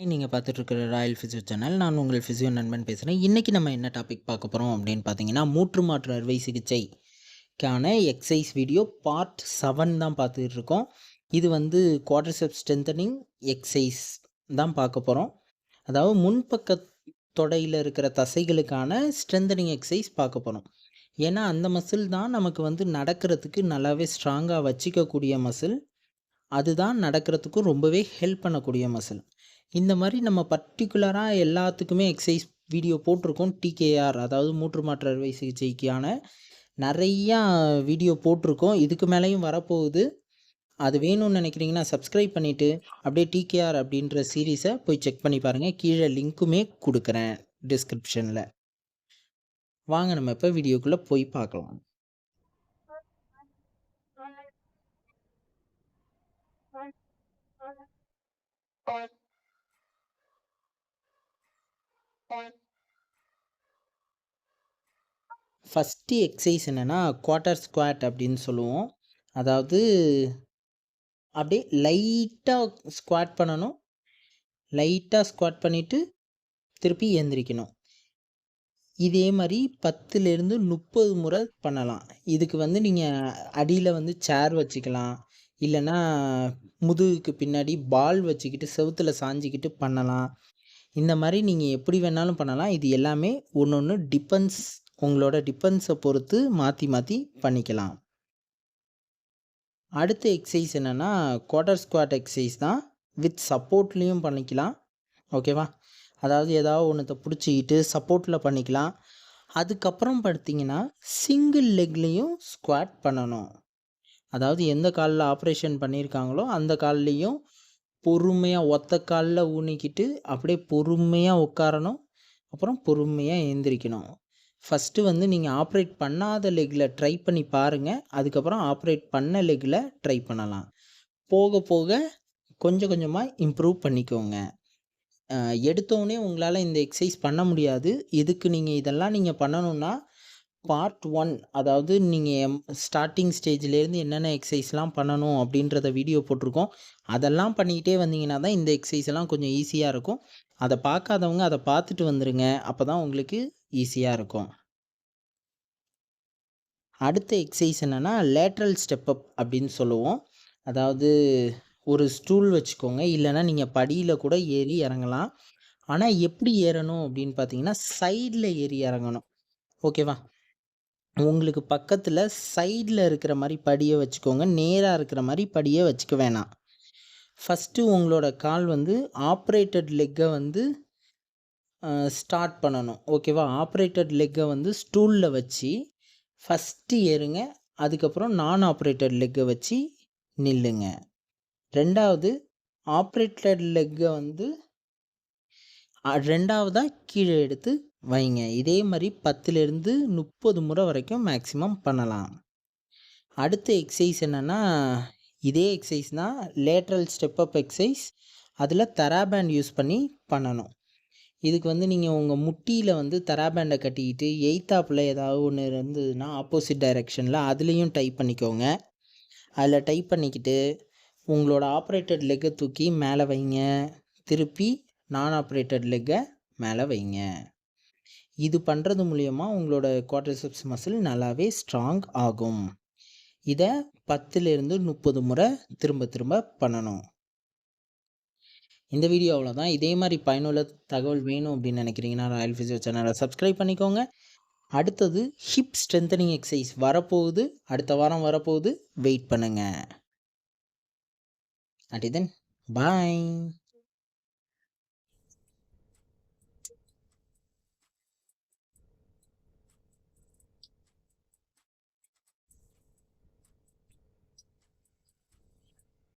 நீங்கள் பார்த்துட்ருக்கிற Royal physio channel நான் உங்கள் ஃபிசியோ நண்பன் பேசுகிறேன் இன்றைக்கி நம்ம என்ன டாபிக் பார்க்க போகிறோம் அப்படின்னு பார்த்தீங்கன்னா மூற்று மாற்று அறுவை சிகிச்சைக்கான எக்ஸசைஸ் வீடியோ பார்ட் செவன் தான் பார்த்துட்டு இருக்கோம் இது வந்து குவாட்ரிசெப் ஸ்ட்ரென்தனிங் எக்ஸசைஸ் தான் பார்க்க போகிறோம் அதாவது முன்பக்க தொடையில் இருக்கிற தசைகளுக்கான ஸ்ட்ரென்தனிங் எக்ஸசைஸ் பார்க்க போகிறோம் ஏன்னா அந்த மசில் தான் நமக்கு வந்து நடக்கிறதுக்கு நல்லாவே ஸ்ட்ராங்காக வச்சிக்கக்கூடிய மசில் அதுதான் நடக்கிறதுக்கும் ரொம்பவே ஹெல்ப் பண்ணக்கூடிய மசில் இந்த மாதிரி நம்ம பர்டிகுலராக எல்லாத்துக்குமே எக்ஸசைஸ் வீடியோ போட்டிருக்கோம் டிகேஆர் அதாவது மூற்று மாற்று அறுவை சிகிச்சைக்கான நிறையா வீடியோ போட்டிருக்கோம் இதுக்கு மேலேயும் வரப்போகுது அது வேணும்னு நினைக்கிறீங்கன்னா சப்ஸ்கிரைப் பண்ணிவிட்டு அப்படியே டிகேஆர் அப்படின்ற சீரீஸை போய் செக் பண்ணி பாருங்கள் கீழே லிங்க்குமே கொடுக்குறேன் டிஸ்கிரிப்ஷனில் வாங்க நம்ம இப்போ வீடியோக்குள்ளே போய் பார்க்கலாம் ஃபஸ்ட்டு எக்ஸசைஸ் என்னென்னா குவார்ட்டர் ஸ்குவாட் அப்படின்னு சொல்லுவோம். அதாவது அப்படியே லைட்டாக ஸ்குவாட் பண்ணணும். லைட்டாக ஸ்குவாட் பண்ணிவிட்டு திருப்பி எந்திரிக்கணும். இதே மாதிரி பத்துலேருந்து முப்பது முறை பண்ணலாம். இதுக்கு வந்து நீங்கள் அடியில் வந்து சேர் வச்சுக்கலாம். இல்லைன்னா முதுகுக்கு பின்னாடி பால் வச்சுக்கிட்டு செவுத்தில் சாஞ்சிக்கிட்டு பண்ணலாம். இந்த மாதிரி நீங்கள் எப்படி வேணாலும் பண்ணலாம். இது எல்லாமே ஒன்று ஒன்று டிபெண்ட்ஸ் உங்களோட டிபெண்ட்ஸை பொறுத்து மாற்றி மாற்றி பண்ணிக்கலாம். அடுத்த எக்ஸசைஸ் என்னென்னா குவார்டர் ஸ்குவாட் எக்ஸசைஸ் தான். வித் சப்போர்ட்லேயும் பண்ணிக்கலாம். ஓகேவா அதாவது ஏதாவது ஒன்றத்தை பிடிச்சிக்கிட்டு சப்போர்ட்டில் பண்ணிக்கலாம். அதுக்கப்புறம் பார்த்தீங்கன்னா சிங்கிள் லெக்லேயும் ஸ்குவாட் பண்ணணும். அதாவது எந்த காலில் ஆப்ரேஷன் பண்ணியிருக்காங்களோ அந்த காலிலையும் பொறுமையாக ஒத்த காலில் ஊனிக்கிட்டு அப்படியே பொறுமையாக உட்காரணும். அப்புறம் பொறுமையாக எழுந்திரிக்கணும் ஃபஸ்ட்டு வந்து நீங்கள் ஆப்ரேட் பண்ணாத லெக்கில் ட்ரை பண்ணி பாருங்கள் அதுக்கப்புறம் ஆப்ரேட் பண்ண லெக்கில் ட்ரை பண்ணலாம். போக போக கொஞ்சம் கொஞ்சமாக இம்ப்ரூவ் பண்ணிக்கோங்க எடுத்தோடனே உங்களால் இந்த எக்ஸசைஸ் பண்ண முடியாது. இதுக்கு நீங்கள் இதெல்லாம் நீங்கள் பண்ணணுன்னா பார்ட் ஒன் அதாவது நீங்கள் ஸ்டார்டிங் ஸ்டேஜ்லேருந்து என்னென்ன எக்ஸசைஸ்லாம் பண்ணணும் அப்படின்றத வீடியோ போட்டிருக்கோம். அதெல்லாம் பண்ணிக்கிட்டே வந்தீங்கன்னா தான் இந்த எக்ஸசைஸ் எல்லாம் கொஞ்சம் ஈஸியாக இருக்கும். அதை பார்க்காதவங்க அதை பார்த்துட்டு வந்துடுங்க அப்போ தான் உங்களுக்கு ஈஸியாக இருக்கும். அடுத்த எக்ஸசைஸ் என்னென்னா லேட்ரல் ஸ்டெப்அப் அப்படின்னு சொல்லுவோம். அதாவது ஒரு ஸ்டூல் வச்சுக்கோங்க. இல்லைன்னா நீங்கள் படியில் கூட ஏறி இறங்கலாம். ஆனால் எப்படி ஏறணும் அப்படின்னு பார்த்தீங்கன்னா சைடில் ஏறி இறங்கணும். ஓகேவா உங்களுக்கு பக்கத்தில் சைடில் இருக்கிற மாதிரி படியை வச்சுக்கோங்க. நேராக இருக்கிற மாதிரி படியை வச்சுக்க வேணாம். ஃபஸ்ட்டு உங்களோட கால் வந்து ஆப்ரேட்டட் லெக்கை வந்து ஸ்டார்ட் பண்ணணும். ஓகேவா ஆப்ரேட்டட் லெக்கை வந்து ஸ்டூலில் வச்சு ஃபஸ்ட்டு ஏறுங்க. அதுக்கப்புறம் நான் ஆப்ரேட்டட் லெக்கை வச்சு நில்லுங்க. ரெண்டாவது ஆப்ரேட்டட் லெக்கை வந்து ரெண்டாவதாக கீழே எடுத்து வைங்க. இதே மாதிரி பத்துலேருந்து முப்பது முறை வரைக்கும் மேக்ஸிமம் பண்ணலாம். அடுத்த எக்ஸசைஸ் என்னென்னா இதே எக்ஸசைஸ் தான் லேட்ரல் ஸ்டெப் அப் எக்ஸசைஸ் அதில் தராபேண்ட் யூஸ் பண்ணி பண்ணணும். இதுக்கு வந்து நீங்கள் உங்கள் முட்டியில் வந்து தராபேண்டை கட்டிக்கிட்டு எய்த்தாப்பில் ஏதாவது ஒன்று இருந்ததுன்னா ஆப்போசிட் டைரெக்ஷனில் அதுலேயும் டைப் பண்ணிக்கோங்க. அதில் டைப் பண்ணிக்கிட்டு உங்களோட ஆப்ரேட்டட் லெக்கை தூக்கி மேலே வைங்க. திருப்பி நான் ஆப்ரேட்டட் லெக்கை மேலே வைங்க. இது பண்ணுறது மூலயமா உங்களோட குவாட்ரிசெப்ஸ் மசில் நல்லாவே ஸ்ட்ராங் ஆகும். இதை பத்துலேருந்து முப்பது முறை திரும்ப திரும்ப பண்ணணும். இந்த வீடியோ அவ்வளோதான் இதே மாதிரி பயனுள்ள தகவல் வேணும் அப்படின்னு நினைக்கிறீங்கன்னா ராயல் ஃபிசியோ சேனலை சப்ஸ்கிரைப் பண்ணிக்கோங்க. அடுத்தது ஹிப் ஸ்ட்ரென்தனிங் எக்ஸசைஸ் வரப்போகுது. அடுத்த வாரம் வரப்போகுது. வெயிட் பண்ணுங்கள் அட்டி தென் பாய்